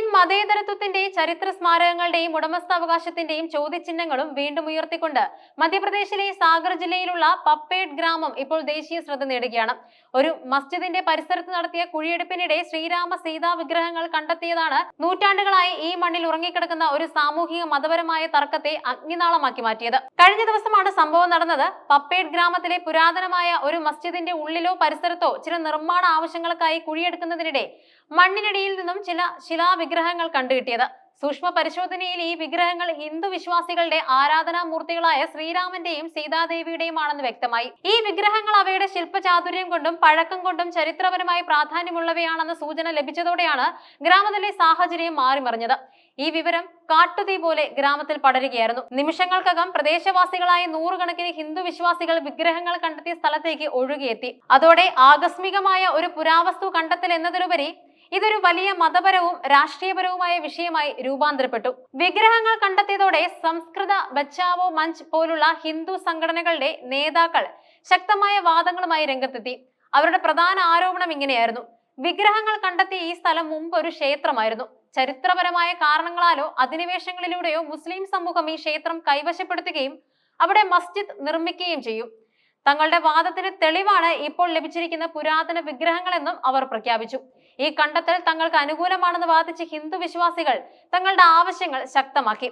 Indian മതേതരത്വത്തിന്റെ ചരിത്ര സ്മാരകങ്ങളുടെയും ഉടമസ്ഥാവകാശത്തിന്റെയും ചോദ്യചിഹ്നങ്ങളും വീണ്ടും ഉയർത്തിക്കൊണ്ട് മധ്യപ്രദേശിലെ സാഗർ ജില്ലയിലുള്ള പപ്പേഡ് ഗ്രാമം ഇപ്പോൾ ദേശീയ ശ്രദ്ധ നേടുകയാണ്. ഒരു മസ്ജിദിന്റെ പരിസരത്ത് നടത്തിയ കുഴിയെടുപ്പിനിടെ ശ്രീരാമ സീതാ വിഗ്രഹങ്ങൾ കണ്ടെത്തിയതാണ് നൂറ്റാണ്ടുകളായി ഈ മണ്ണിൽ ഉറങ്ങിക്കിടക്കുന്ന ഒരു സാമൂഹിക മതപരമായ തർക്കത്തെ അഗ്നിനാളമാക്കി മാറ്റിയത്. കഴിഞ്ഞ ദിവസമാണ് സംഭവം നടന്നത്. പപ്പേഡ് ഗ്രാമത്തിലെ പുരാതനമായ ഒരു മസ്ജിദിന്റെ ഉള്ളിലോ പരിസരത്തോ ചില നിർമ്മാണ ആവശ്യങ്ങൾക്കായി കുഴിയെടുക്കുന്നതിനിടെ മണ്ണിനടിയിൽ നിന്നും ചില ശിലാവിഗ്രഹങ്ങൾ കണ്ടുകിട്ടിയത്. സൂക്ഷ്മ പരിശോധനയിൽ ഈ വിഗ്രഹങ്ങൾ ഹിന്ദു വിശ്വാസികളുടെ ആരാധനാമൂർത്തികളായ ശ്രീരാമന്റെയും സീതാദേവിയുടെയുമാണെന്ന് വ്യക്തമായി. ഈ വിഗ്രഹങ്ങൾ അവയുടെ ശില്പചാതുര്യം കൊണ്ടും പഴക്കം കൊണ്ടും ചരിത്രപരമായി പ്രാധാന്യമുള്ളവയാണെന്ന സൂചന ലഭിച്ചതോടെയാണ് ഗ്രാമത്തിലെ സാഹചര്യം മാറിമറിഞ്ഞത്. ഈ വിവരം കാട്ടുതീ പോലെ ഗ്രാമത്തിൽ പടരുകയായിരുന്നു. നിമിഷങ്ങൾക്കകം പ്രദേശവാസികളായ നൂറുകണക്കിന് ഹിന്ദു വിശ്വാസികൾ വിഗ്രഹങ്ങൾ കണ്ടെത്തിയ സ്ഥലത്തേക്ക് ഒഴുകിയെത്തി. അതോടെ ആകസ്മികമായ ഒരു പുരാവസ്തു കണ്ടെത്തൽ എന്നതിലുപരി ഇതൊരു വലിയ മതപരവും രാഷ്ട്രീയപരവുമായ വിഷയമായി രൂപാന്തരപ്പെട്ടു. വിഗ്രഹങ്ങൾ കണ്ടെത്തിയതോടെ സംസ്കൃത ബച്ചാവോ മഞ്ച് പോലുള്ള ഹിന്ദു സംഘടനകളുടെ നേതാക്കൾ ശക്തമായ വാദങ്ങളുമായി രംഗത്തെത്തി. അവരുടെ പ്രധാന ആരോപണം ഇങ്ങനെയായിരുന്നു. വിഗ്രഹങ്ങൾ കണ്ടെത്തിയ ഈ സ്ഥലം മുമ്പ് ഒരു ക്ഷേത്രമായിരുന്നു. ചരിത്രപരമായ കാരണങ്ങളാലോ അധിനിവേശങ്ങളിലൂടെയോ മുസ്ലിം സമൂഹം ഈ ക്ഷേത്രം കൈവശപ്പെടുത്തുകയും അവിടെ മസ്ജിദ് നിർമ്മിക്കുകയും ചെയ്യും. തങ്ങളുടെ വാദത്തിന് തെളിവാണ് ഇപ്പോൾ ലഭിച്ചിരിക്കുന്ന പുരാതന വിഗ്രഹങ്ങളെന്നും അവർ പ്രഖ്യാപിച്ചു. ഈ കണ്ടെത്തൽ തങ്ങൾക്ക് അനുകൂലമാണെന്ന് വാദിച്ച ഹിന്ദു വിശ്വാസികൾ തങ്ങളുടെ ആവശ്യങ്ങൾ ശക്തമാക്കി.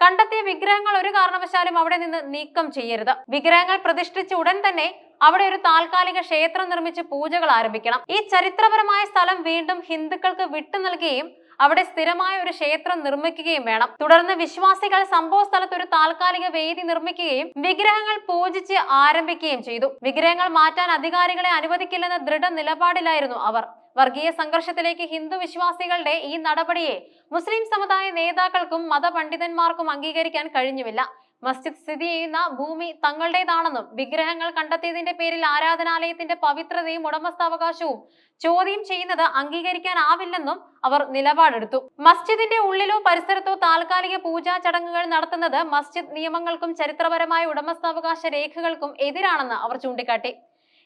കണ്ടെത്തിയ വിഗ്രഹങ്ങൾ ഒരു കാരണവശാലും അവിടെ നിന്ന് നീക്കം ചെയ്യരുത്. വിഗ്രഹങ്ങൾ പ്രതിഷ്ഠിച്ച ഉടൻ തന്നെ അവിടെ ഒരു താൽക്കാലിക ക്ഷേത്രം നിർമ്മിച്ച് പൂജകൾ ആരംഭിക്കണം. ഈ ചരിത്രപരമായ സ്ഥലം വീണ്ടും ഹിന്ദുക്കൾക്ക് വിട്ടു നൽകുകയും അവിടെ സ്ഥിരമായ ഒരു ക്ഷേത്രം നിർമ്മിക്കുകയും വേണം. തുടർന്ന് വിശ്വാസികൾ സംഭവ സ്ഥലത്ത് ഒരു താൽക്കാലിക വേദി നിർമ്മിക്കുകയും വിഗ്രഹങ്ങൾ പൂജിച്ച് ആരംഭിക്കുകയും ചെയ്തു. വിഗ്രഹങ്ങൾ മാറ്റാൻ അധികാരികളെ അനുവദിക്കില്ലെന്ന ദൃഢ നിലപാടിലായിരുന്നു അവർ. വർഗീയ സംഘർഷത്തിലേക്ക് ഹിന്ദു വിശ്വാസികളുടെ ഈ നടപടിയെ മുസ്ലിം സമുദായ നേതാക്കൾക്കും മതപണ്ഡിതന്മാർക്കും അംഗീകരിക്കാൻ കഴിഞ്ഞുമില്ല. മസ്ജിദ് സ്ഥിതി ചെയ്യുന്ന ഭൂമി തങ്ങളുടേതാണെന്നും വിഗ്രഹങ്ങൾ കണ്ടെത്തിയതിന്റെ പേരിൽ ആരാധനാലയത്തിന്റെ പവിത്രതയും ഉടമസ്ഥാവകാശവും ചോദ്യം ചെയ്യുന്നത് അംഗീകരിക്കാനാവില്ലെന്നും അവർ നിലപാടെടുത്തു. മസ്ജിദിന്റെ ഉള്ളിലോ പരിസരത്തോ താൽക്കാലിക പൂജാ ചടങ്ങുകൾ നടത്തുന്നത് മസ്ജിദ് നിയമങ്ങൾക്കും ചരിത്രപരമായ ഉടമസ്ഥാവകാശ രേഖകൾക്കും എതിരാണെന്ന് അവർ ചൂണ്ടിക്കാട്ടി.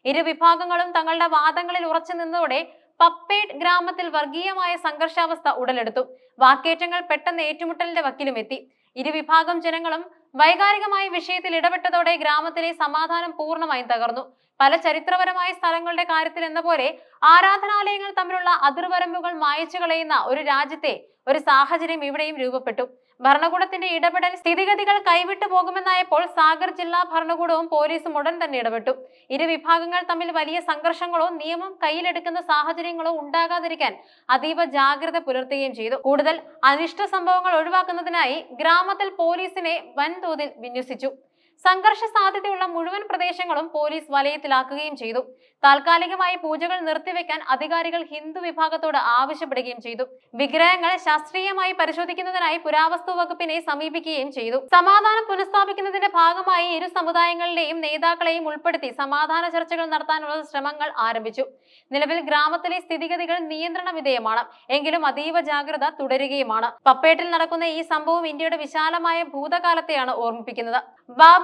ഇരു വിഭാഗങ്ങളും തങ്ങളുടെ വാദങ്ങളിൽ ഉറച്ചു നിന്നതോടെ പപ്പേഡ് ഗ്രാമത്തിൽ വർഗീയമായ സംഘർഷാവസ്ഥ ഉടലെടുത്തു. വാക്കേറ്റങ്ങൾ പെട്ടെന്ന് ഏറ്റുമുട്ടലിന്റെ വക്കിലും എത്തി. ഇരുവിഭാഗം ജനങ്ങളും വൈകാരികമായ വിഷയത്തിൽ ഇടപെട്ടതോടെ ഗ്രാമത്തിലെ സമാധാനം പൂർണമായും തകർന്നു. പല ചരിത്രപരമായ സ്ഥലങ്ങളുടെ കാര്യത്തിൽ എന്ന പോലെ ആരാധനാലയങ്ങൾ തമ്മിലുള്ള അതിർവരമ്പുകൾ മായച്ചു കളയുന്ന ഒരു രാജ്യത്തെ ഒരു സാഹചര്യം ഇവിടെയും രൂപപ്പെട്ടു. ഭരണകൂടത്തിന്റെ ഇടപെടൽ സ്ഥിതിഗതികൾ കൈവിട്ടു പോകുമെന്നായപ്പോൾ സാഗർ ജില്ലാ ഭരണകൂടവും പോലീസും ഉടൻ തന്നെ ഇടപെട്ടു. ഇരു വിഭാഗങ്ങൾ തമ്മിൽ വലിയ സംഘർഷങ്ങളോ നിയമം കയ്യിലെടുക്കുന്ന സാഹചര്യങ്ങളോ ഉണ്ടാകാതിരിക്കാൻ അതീവ ജാഗ്രത പുലർത്തുകയും ചെയ്തു. കൂടുതൽ അനിഷ്ട സംഭവങ്ങൾ ഒഴിവാക്കുന്നതിനായി ഗ്രാമത്തിൽ പോലീസിനെ വൻതോതിൽ വിന്യസിച്ചു. സംഘർഷ സാധ്യതയുള്ള മുഴുവൻ പ്രദേശങ്ങളും പോലീസ് വലയത്തിലാക്കുകയും ചെയ്തു. താൽക്കാലികമായി പൂജകൾ നിർത്തിവെക്കാൻ അധികാരികൾ ഹിന്ദു വിഭാഗത്തോട് ആവശ്യപ്പെടുകയും ചെയ്തു. വിഗ്രഹങ്ങൾ ശാസ്ത്രീയമായി പരിശോധിക്കുന്നതിനായി പുരാവസ്തു വകുപ്പിനെ സമീപിക്കുകയും ചെയ്തു. സമാധാനം പുനഃസ്ഥാപിക്കുന്നതിന്റെ ഭാഗമായി ഇരു സമുദായങ്ങളിലെയും നേതാക്കളെയും ഉൾപ്പെടുത്തി സമാധാന ചർച്ചകൾ നടത്താനുള്ള ശ്രമങ്ങൾ ആരംഭിച്ചു. നിലവിൽ ഗ്രാമത്തിലെ സ്ഥിതിഗതികൾ നിയന്ത്രണ വിധേയമാണ്. എങ്കിലും അതീവ ജാഗ്രത തുടരുകയുമാണ്. പപ്പേട്ടിൽ നടക്കുന്ന ഈ സംഭവം ഇന്ത്യയുടെ വിശാലമായ ഭൂതകാലത്തെയാണ് ഓർമ്മിപ്പിക്കുന്നത്.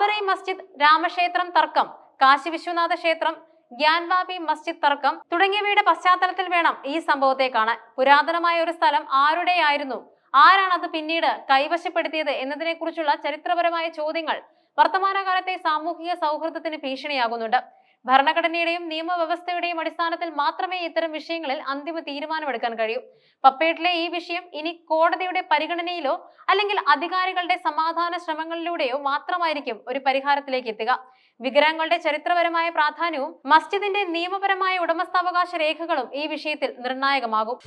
ബാബറി മസ്ജിദ് രാമക്ഷേത്രം തർക്കം കാശി വിശ്വനാഥ ക്ഷേത്രം ഗ്യാൻവാബി മസ്ജിദ് തർക്കം തുടങ്ങിയവയുടെ പശ്ചാത്തലത്തിൽ വേണം ഈ സംഭവത്തെ കാണാൻ. പുരാതനമായ ഒരു സ്ഥലം ആരുടെയായിരുന്നു? ആരാണ് അത് പിന്നീട് കൈവശപ്പെടുത്തിയത് എന്നതിനെക്കുറിച്ചുള്ള ചരിത്രപരമായ ചോദ്യങ്ങൾ വർത്തമാനകാലത്തെ സാമൂഹിക സൗഹൃദത്തിന് ഭീഷണിയാകുന്നുണ്ട്. ഭരണഘടനയുടെയും നിയമവ്യവസ്ഥയുടെയും അടിസ്ഥാനത്തിൽ മാത്രമേ ഇത്തരം വിഷയങ്ങളിൽ അന്തിമ തീരുമാനമെടുക്കാൻ കഴിയൂ. പപ്പേട്ടിലെ ഈ വിഷയം ഇനി കോടതിയുടെ പരിഗണനയിലോ അല്ലെങ്കിൽ അധികാരികളുടെ സമാധാന ശ്രമങ്ങളിലൂടെയോ മാത്രമായിരിക്കും ഒരു പരിഹാരത്തിലേക്ക് എത്തുക. വിഗ്രഹങ്ങളുടെ ചരിത്രപരമായ പ്രാധാന്യവും മസ്ജിദിന്റെ നിയമപരമായ ഉടമസ്ഥാവകാശ രേഖകളും ഈ വിഷയത്തിൽ നിർണായകമാകും.